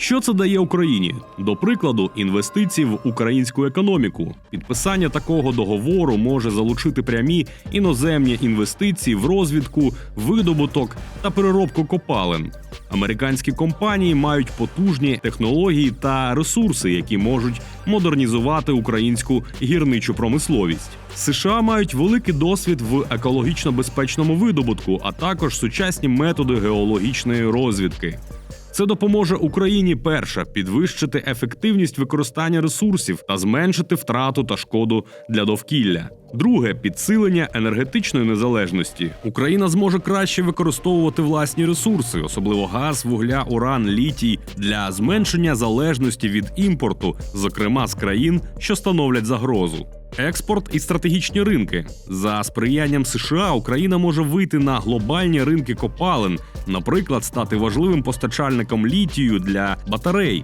Що це дає Україні? До прикладу, інвестиції в українську економіку. Підписання такого договору може залучити прямі іноземні інвестиції в розвідку, видобуток та переробку копалин. Американські компанії мають потужні технології та ресурси, які можуть модернізувати українську гірничу промисловість. США мають великий досвід в екологічно безпечному видобутку, а також сучасні методи геологічної розвідки. Це допоможе Україні перше підвищити ефективність використання ресурсів та зменшити втрату та шкоду для довкілля. Друге підсилення енергетичної незалежності. Україна зможе краще використовувати власні ресурси, особливо газ, вугля, уран, літій, для зменшення залежності від імпорту, зокрема з країн, що становлять загрозу. Експорт і стратегічні ринки за сприянням США Україна може вийти на глобальні ринки копалин, наприклад, стати важливим постачальником літію для батарей